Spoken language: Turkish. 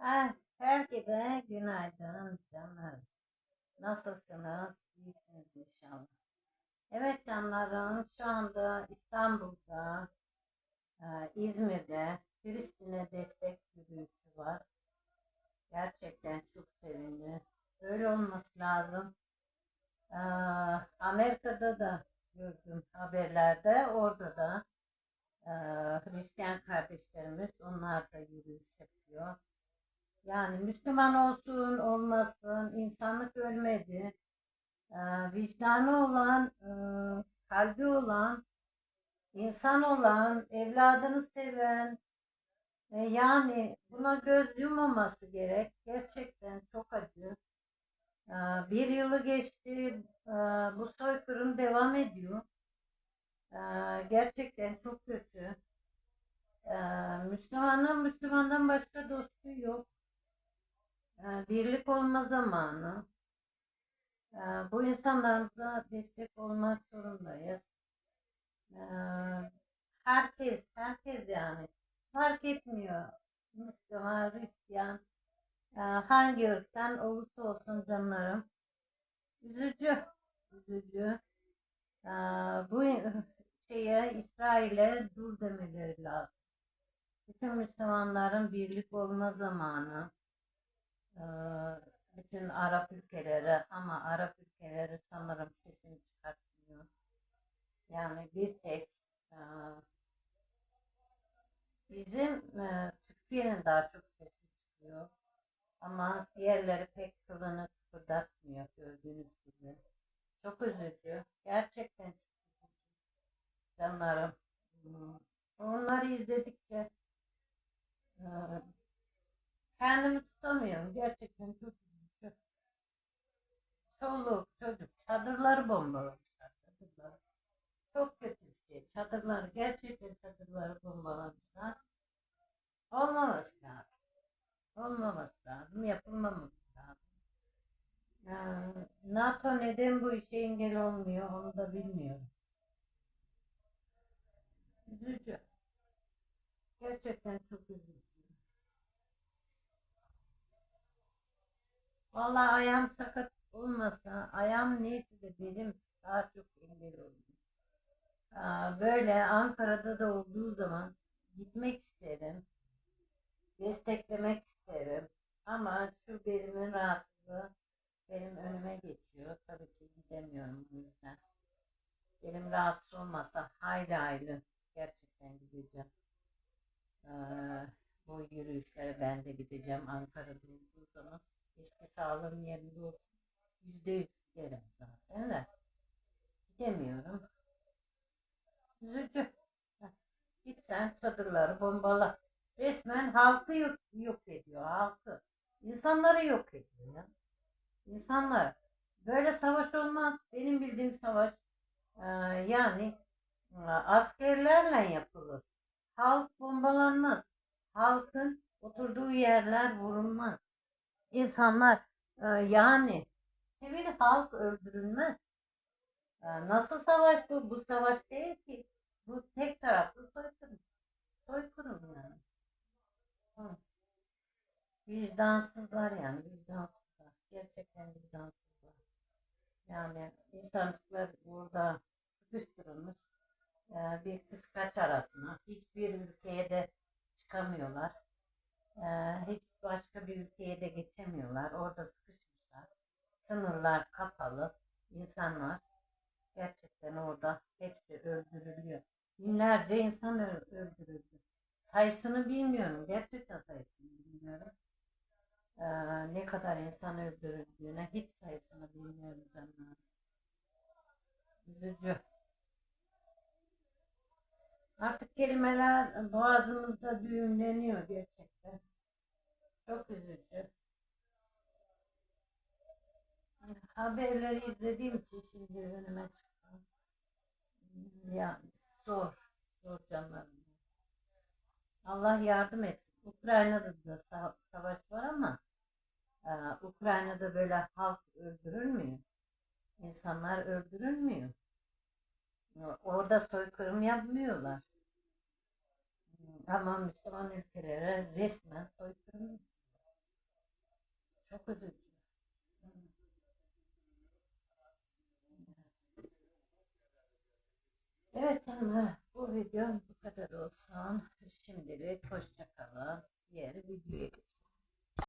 Ah, herkese günaydın canlarım. Nasılsınız? İyisiniz inşallah. Evet canlarım, şu anda İstanbul'da, e, İzmir'de Filistin'e destek yürüyüşü var. Gerçekten çok sevindim. Böyle olması lazım. Ee, Amerika'da da gördüm haberlerde, orada da e, Hristiyan kardeşlerimiz, Müslüman olsun olmasın insanlık ölmedi. Ee, vicdanı olan, e, kalbi olan, insan olan, evladını seven, e, yani buna göz yummaması gerek. Gerçekten çok acı. Ee, bir yılı geçti, e, bu soykırım devam ediyor. Ee, gerçekten çok kötü. Ee, Müslümanın Müslümandan başka birlik olma zamanı. Ee, bu insanlarımıza destek olmak zorundayız. Ee, herkes, herkes yani fark etmiyor. Müslüman, Hristiyan, e, hangi ırktan olursa olsun canlarım. Üzücü, üzücü. Ee, bu şeye İsrail'e dur demeleri lazım. Bütün Müslümanların birlik olma zamanı. Ee, bütün Arap ülkeleri ama Arap ülkeleri sanırım sesini çıkartmıyor. Yani bir tek e, bizim e, Türkiye'nin daha çok sesi çıkıyor. Ama diğerleri pek kılını kıpırdatmıyor gördüğünüz gibi. Çok üzücü. Gerçekten çok üzücü. Canlarım. Hmm. Onları izledikçe kendimi tutamıyorum. Gerçekten çok üzücü. Çoluk çocuk çadırları bombalamışlar. Çadırları. Çok kötü bir şey. Çadırları gerçekten çadırları bombalamışlar. Olmaması lazım. Olmaması lazım. Yapılmaması lazım. Ee, NATO neden bu işe engel olmuyor onu da bilmiyorum. Üzücü. Gerçekten çok üzücü. Vallahi ayağım sakat olmasa, ayağım neyse de benim daha çok engel oldu. Böyle Ankara'da da olduğu zaman gitmek isterim, desteklemek isterim. Ama şu belimin rahatsızlığı benim önüme geçiyor. Tabii ki gidemiyorum bu yüzden. Benim rahatsız olmasa hayli hayli gerçekten gideceğim. Ee, bu yürüyüşlere ben de gideceğim Ankara'da olduğu zaman. Eski sağlığım yerinde olsun. Yüzde yüz giderim zaten de. Gidemiyorum. Üzücü. Git sen çadırları bombala. Resmen halkı yok, yok ediyor. Halkı. İnsanları yok ediyor ya. İnsanlar. Böyle savaş olmaz. Benim bildiğim savaş e, yani e, askerlerle yapılır. Halk bombalanmaz. Halkın oturduğu yerler vurulmaz. İnsanlar e, yani sivil halk öldürülmez. E, nasıl savaş bu? Bu savaş değil ki. Bu tek taraflı soykırım. Soykırım yani. Hı. Vicdansızlar yani vicdansızlar. Gerçekten vicdansızlar. Yani insancıklar burada sıkıştırılmış e, bir kıskaç arasına. Hiçbir ülkeye de çıkamıyorlar. E, hiç başka bir ülkeye de geçemiyorlar. Orada sıkışmışlar. Sınırlar kapalı. İnsanlar gerçekten orada hepsi öldürülüyor. Binlerce insan öldürüldü. Sayısını bilmiyorum. Gerçekten sayısını bilmiyorum. Ee, ne kadar insan öldürüldüğüne hiç sayısını bilmiyorum canlar. Üzücü. Artık kelimeler boğazımızda düğümleniyor gerçekten. Çok üzücü. Haberleri izlediğim için şimdi önüme çıktı. Yani zor. Zor canlarım. Allah yardım etsin. Ukrayna'da da sa- savaş var ama e, Ukrayna'da böyle halk öldürülmüyor. İnsanlar öldürülmüyor. Orada soykırım yapmıyorlar. Ama Müslüman ülkelere resmen soykırım Çok üzücü. Evet canım bu videom bu kadar olsun. Şimdilik hoşça kalın. Diğer videoya